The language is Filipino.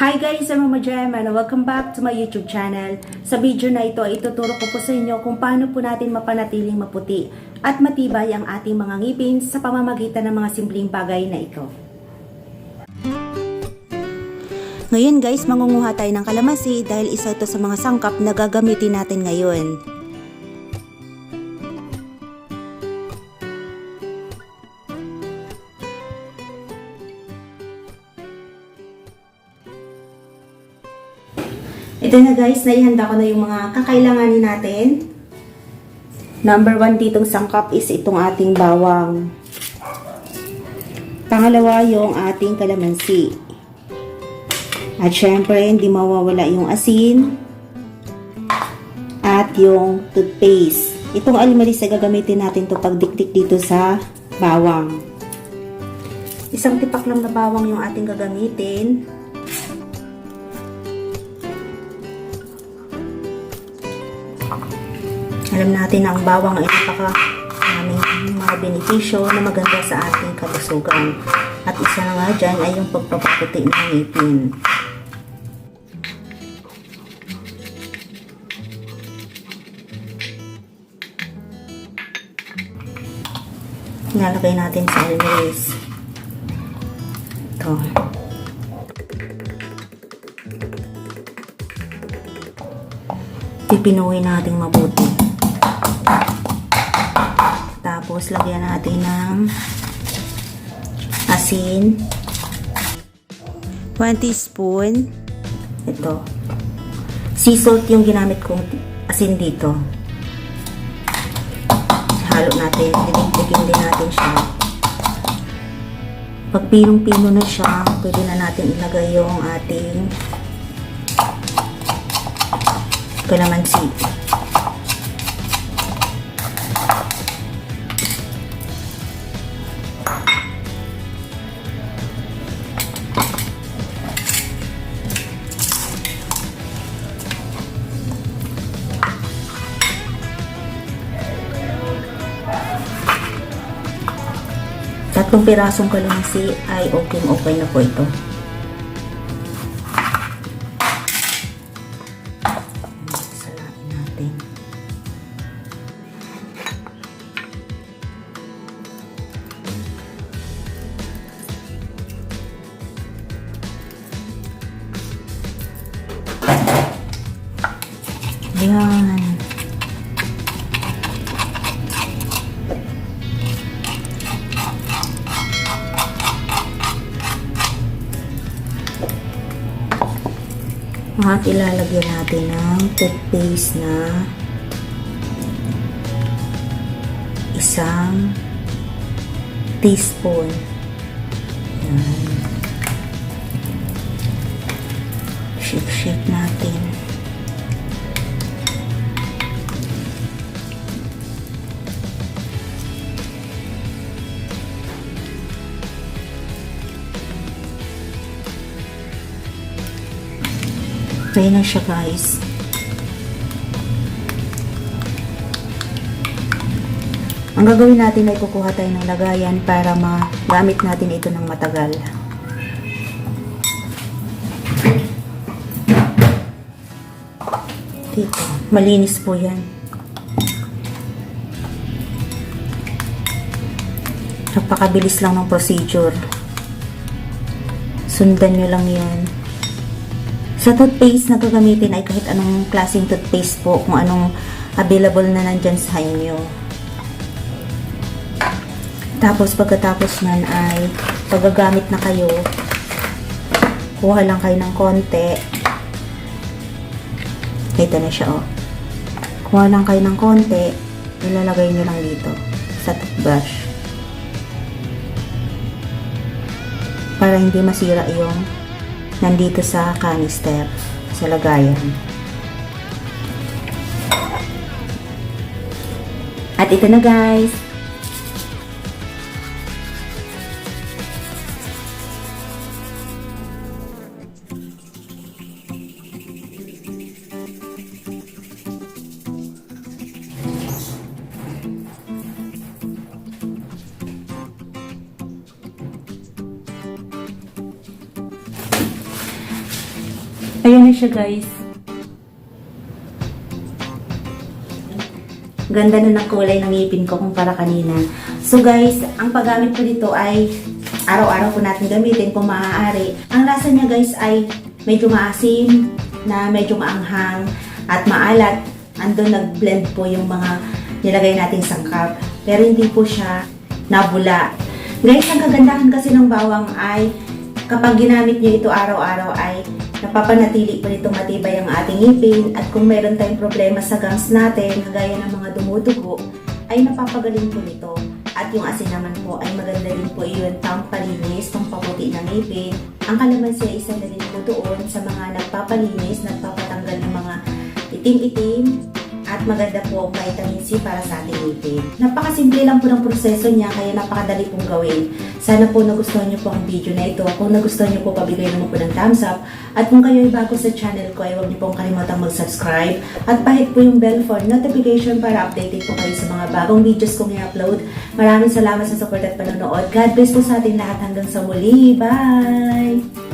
Hi guys, I'm Mama Jem and welcome back to my YouTube channel. Sa video na ito ay ituturo ko po sa inyo kung paano po natin mapanatiling maputi at matibay ang ating mga ngipin sa pamamagitan ng mga simpleng bagay na ito. Ngayon guys, mangunguha tayo ng kalamansi dahil isa ito sa mga sangkap na gagamitin natin ngayon. Ito na guys, naihanda ko na yung mga kakailanganin natin. Number one ditong sangkap is itong ating bawang. Pangalawa yung ating kalamansi. At syempre, hindi mawawala yung asin at yung toothpaste. Itong alimalis na gagamitin natin to pagdikdik dito sa bawang. Isang tipak lang na bawang yung ating gagamitin. Alam natin na ang bawang ay napaka maraming mga benepisyo na maganda sa ating kalusugan. At isa na nga dyan ay yung pagpapaputi ng ngipin. Nalagay natin sa always. Ito. Pipinuhin natin mabuti. Tapos, lagyan natin ng asin. 1 teaspoon. Ito. Sea salt yung ginamit kong asin dito. Halo natin. Didikdikin din natin siya. Pag pinong-pino na siya, pwede na natin ilagay yung ating kalamansi. Tatlong pirasong kalamansi ay okay okay na po ito. Salain natin. Yan. At ilalagyan natin ng toothpaste na isang teaspoon. Yan. Shake-shake natin. Kaya na siya guys. Ang gagawin natin ay kukuha tayo ng lagayan para magamit natin ito ng matagal. Dito. Malinis po yan. Napakabilis lang ng procedure. Sundan nyo lang yun. Sa toothpaste na gagamitin ay kahit anong klaseng toothpaste po, kung anong available na nandyan sa inyo. Tapos pagkatapos nan ay paggagamit na kayo, kuha lang kayo ng konti. Ito na siya oh. Kuha lang kayo ng konti, ilalagay nyo lang dito sa toothbrush. Para hindi masira yung nandito sa canister, sa lagayan. At ito na guys. Na siya guys. Ganda na ng kulay ng ngipin ko kumpara kanina. So guys, ang paggamit ko dito ay araw-araw po natin gamitin kung maaari. Ang lasa niya guys ay medyo maasim, na medyo maanghang at maalat. Andun nag-blend po yung mga nilagay nating sangkap. Pero hindi po siya nabula. Guys, ang kagandahan kasi ng bawang ay kapag ginamit niyo ito araw-araw ay napapanatili pa nito matibay ang ating ngipin at kung meron tayong problema sa gums natin, kagaya ng mga dumudugo, ay napapagaling po nito. At yung asin naman po ay maganda din po yun pang palinis, pang paputi ng ngipin. Ang kalamansi ay isa na rin po doon sa mga nagpapalinis, nagpapatanggal ng mga itim-itim, at maganda po ang vitamin C para sa ating ngipin. Napakasimple lang po ng proseso niya kaya napakadali pong gawin. Sana po nagustuhan niyo po ang video na ito. Kung nagustuhan niyo po, pabigay naman po ng thumbs up. At kung kayo ay bago sa channel ko, ay huwag niyo pong kalimutang mag-subscribe. At pahit po yung bell for notification para updated po kayo sa mga bagong videos kong i-upload. Maraming salamat sa support at panonood. God bless po sa ating lahat hanggang sa muli. Bye!